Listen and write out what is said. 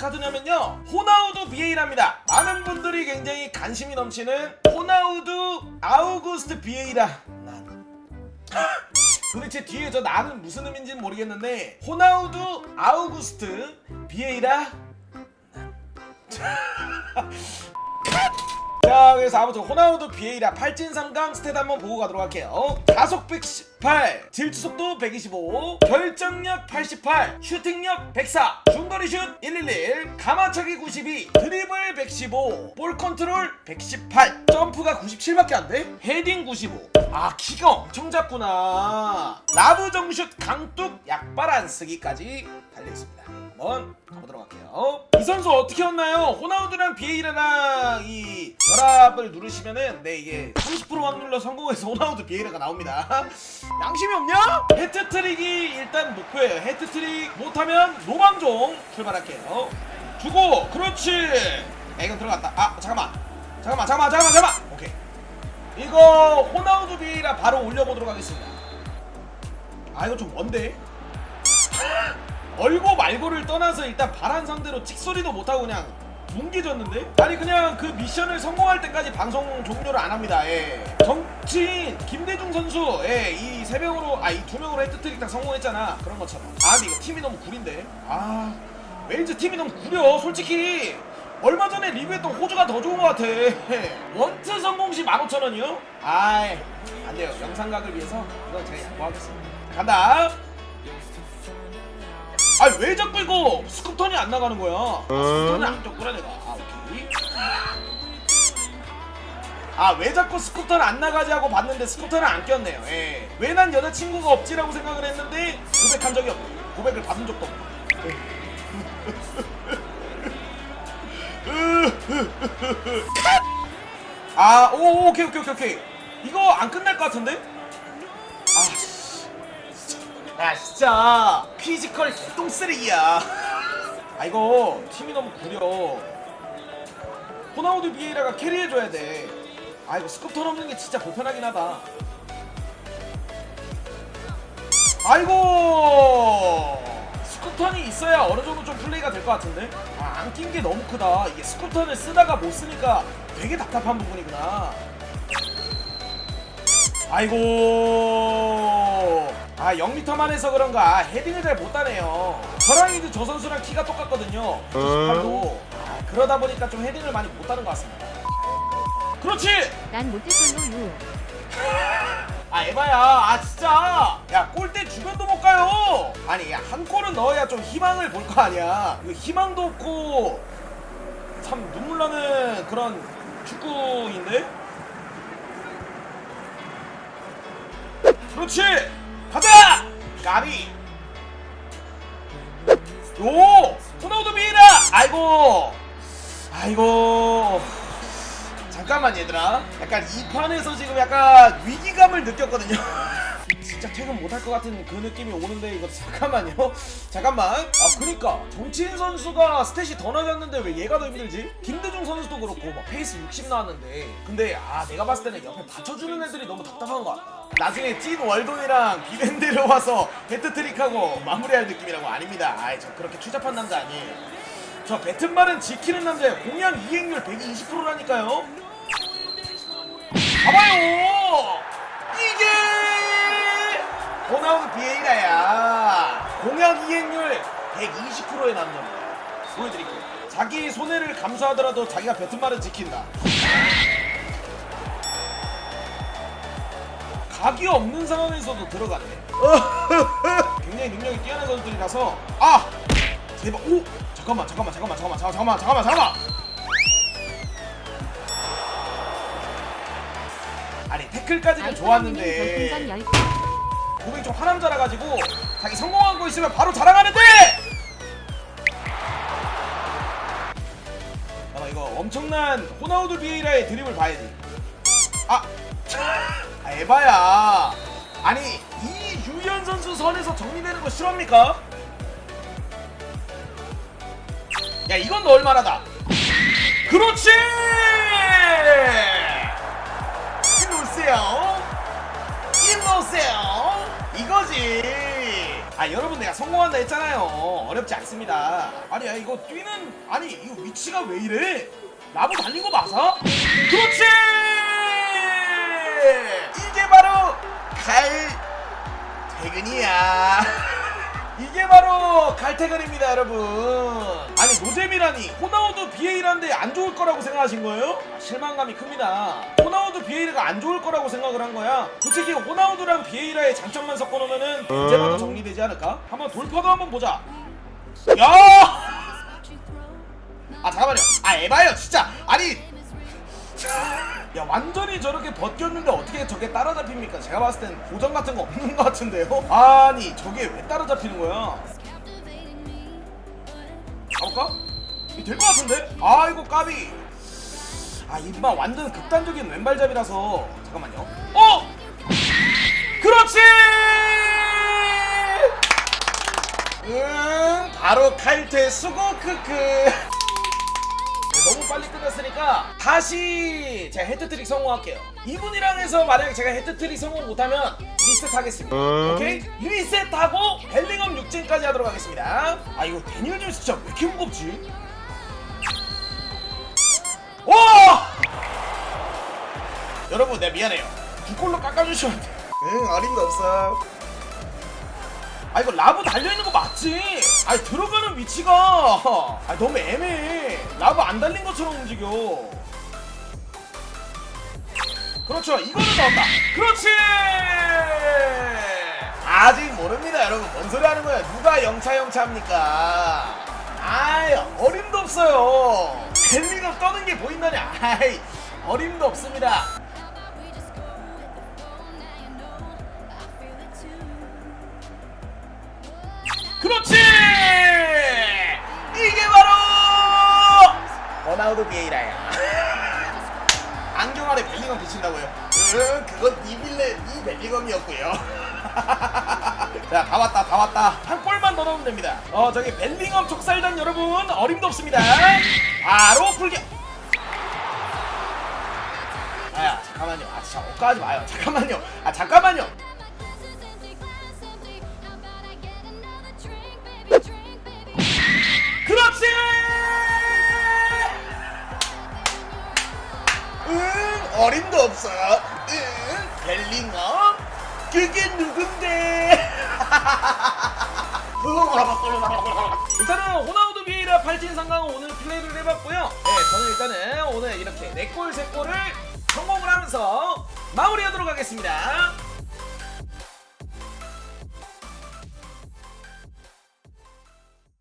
카드냐면요. 호나우두 비에이라입니다. 많은 분들이 굉장히 관심이 넘치는 호나우두 아우구스트 비에이라. 난. 도대체 뒤에 저 나는 무슨 의미인지는 모르겠는데 호나우두 아우구스트 비에이라 자 그래서 아무튼 호나우두 비에이라 8진 3강 스탯 한번 보고 가도록 할게요. 가속 118 질주 속도 125 결정력 88 슈팅력 104 중거리 슛 111 가마차기 92 드리블 115 볼 컨트롤 118 점프가 97밖에 안 돼? 헤딩 95아 키가 엄청 작구나. 라브 정슛 강뚝 약발 안 쓰기까지 달려있습니다 한번 가보도록 할게요. 이 선수 어떻게 했나요? 호나우드랑 비에이라랑 이 결합을 누르시면은 네 이게 30% 확률로 성공해서 호나우드 비에이라가 나옵니다. 양심이 없냐? 헤트트릭이 일단 목표예요. 헤트트릭 못하면 노방종 출발할게요. 주고 그렇지. 야 이거 들어갔다. 아 잠깐만. 잠깐만 잠깐만 잠깐만 잠깐만. 오케이. 이거 호나우드 비에이라 바로 올려보도록 하겠습니다. 아 이거 좀 먼데? 얼고 말고를 떠나서 일단 바란 상대로 찍소리도 못하고 그냥 뭉개졌는데? 아니 그냥 그 미션을 성공할 때까지 방송 종료를 안 합니다. 예. 정치인 김대중 선수 예, 이 세 명으로 아 이 두 명으로 헤트트릭 다 성공했잖아. 그런 것처럼. 아 근데 이거 팀이 너무 구린데. 아 웨일즈 팀이 너무 구려. 솔직히 얼마 전에 리뷰했던 호주가 더 좋은 것 같아. 원트 성공 시 15,000원이요? 아이 안 돼요. 영상각을 위해서 이건 제가 양보하겠습니다. 간다. 아니 왜 자꾸 이거 스쿱턴이 안 나가는 거야? 아, 스쿱턴은 안 줬구나 내가. 아 오케이. 아 왜 자꾸 스쿠터는 안 나가지 하고 봤는데 스쿠터는 안 꼈네요. 예. 왜 난 여자친구가 없지라고 생각을 했는데 고백한 적이 없고 고백을 받은 적도 없고. 아, 오, 오, 오케이, 오케이, 오케이, 오케이. 이거 안 끝날 것 같은데? 아, 씨. 야, 진짜 피지컬 똥 쓰레기야. 아, 이거 팀이 너무 구려. 호나우드 비에이라가 캐리해줘야 돼. 아, 이거 스쿱턴 없는 게 진짜 불편하긴 하다. 아이고 스쿠턴이 있어야 어느 정도 좀 플레이가 될 것 같은데 아, 안 낀 게 너무 크다 이게 스쿠턴을 쓰다가 못 쓰니까 되게 답답한 부분이구나 아이고 아 0m만 해서 그런가. 헤딩을 잘못 따네요. 저랑이도 저 선수랑 키가 똑같거든요. 98도. 아, 그러다 보니까 좀 헤딩을 많이 못 따는 것 같습니다. 그렇지! 난 모태솔로 유. 아 에바야. 아 진짜. 야 골대 주변도 못 가요. 아니 야, 한 골은 넣어야 좀 희망을 볼 거 아니야. 이거 희망도 없고 참 눈물 나는 그런 축구인데? 그렇지 가자 까비! 오! 호나우드 미라 아이고! 아이고! 잠깐만 얘들아. 약간 이 판에서 지금 약간 위기감을 느꼈거든요 진짜 퇴근 못할 것 같은 그 느낌이 오는데 이거 잠깐만요. 잠깐만. 아 그니까 정치인 선수가 스탯이 더 낮았는데 왜 얘가 더 힘들지? 김대중 선수도 그렇고 막 페이스 60 나왔는데. 근데 아 내가 봤을 때는 옆에 받쳐주는 애들이 너무 답답한 것 같다 나중에 찐 월동이랑 비밴드로 와서 헤트트릭하고 마무리할 느낌이라고 아닙니다. 아이 저 그렇게 추잡한 남자 아니에요. 저 배튼말은 지키는 남자예요. 공약 이행률 120%라니까요. 봐봐요! 이게 호나우드 비에이라야. 공약 이행률 120%의 남자입니다. 보여드릴게요. 자기 손해를 감수하더라도 자기가 배튼말은 지킨다. 각이 없는 상황에서도 들어가네. 굉장히 능력이 뛰어난 선수들이라서. 아! 대박 오! 잠깐만 잠깐만 잠깐만 잠깐만 잠깐만 잠깐만 잠깐만. 아니 태클까지는 좋았는데. 별풍선 10개. 고객이 좀 화남자라 가지고 자기 성공한 거 있으면 바로 자랑하는데! 잠깐만 이거 엄청난 호나우드 비에이라의 드립을 봐야지 아, 아 에바야. 아니 이 유현 선수 선에서 정리되는 거 싫어합니까? 야 이건 넣을 만하다. 그렇지! 오세요. 일로 오세요 이거지. 아 여러분 내가 성공한다 했잖아요. 어렵지 않습니다. 아니 야 이거 뛰는 아니 이거 위치가 왜 이래? 나무 달린 거 맞아? 그렇지! 이게 바로 갈 퇴근이야. 이게 바로 갈퇴근입니다 여러분. 아니 노잼이라니. 호나우드 BA라는데 안 좋을 거라고 생각하신 거예요? 아, 실망감이 큽니다 호나우드 BA가 안 좋을 거라고 생각을 한 거야 솔직히 호나우드랑 BA라의 장점만 섞어놓으면은 문제만 정리되지 않을까? 한번 돌파도 한번 보자 야! 아 잠깐만요 아 에바예요 진짜 아니 야 완전히 저렇게 벗겼는데 어떻게 저게 따라잡힙니까? 제가 봤을 땐 고정 같은 거 없는 것 같은데요? 아니 저게 왜 따라잡히는 거야? 가볼까? 될것 같은데? 아이고 까비 아 이마 완전 극단적인 왼발잡이라서 잠깐만요 어! 그렇지! 응 바로 칼퇴 수고 크크 네, 너무 빨리 끝났으니까 다시 제가 헤드트릭 성공할게요 이분이랑 해서 만약에 제가 헤드트릭 성공 못하면 리셋 하겠습니다 오케이? 리셋하고 벨링엄 6진까지 하도록 하겠습니다 아 이거 데니얼 제임스 진짜 왜 이렇게 무겁지? 여러분 내가 미안해요. 두 골로 깎아주시면 돼응 어림도 없어 아 이거 라브 달려있는 거 맞지? 아니 들어가는 위치가. 아 너무 애매해. 라브 안 달린 것처럼 움직여. 그렇죠. 이거는 나온다. 그렇지! 아직 모릅니다 여러분. 뭔 소리 하는 거야 누가 영차 영차 합니까? 아이 어림도 없어요. 벨링업 떠는 게 보인다냐? 아이 어림도 없습니다 응, 그건 니 빌레, 니 벨링엄이었고요. 자, 다 왔다, 다 왔다. 한 골만 더 넣으면 됩니다. 어, 저기 벨링엄 촉살전 여러분 어림도 없습니다. 바로 풀격. 아야, 잠깐만요. 아, 진짜 엇가지 마요. 잠깐만요. 아, 잠깐만요. 그렇지! 응, 어림도 없어. 응, 벨링엄? 그게 누군데? 일단은 호나우드 비에이라 팔진 상강은 오늘 플레이를 해봤고요. 네, 저는 일단은 오늘 이렇게 4골, 3골을 성공을 하면서 마무리하도록 하겠습니다.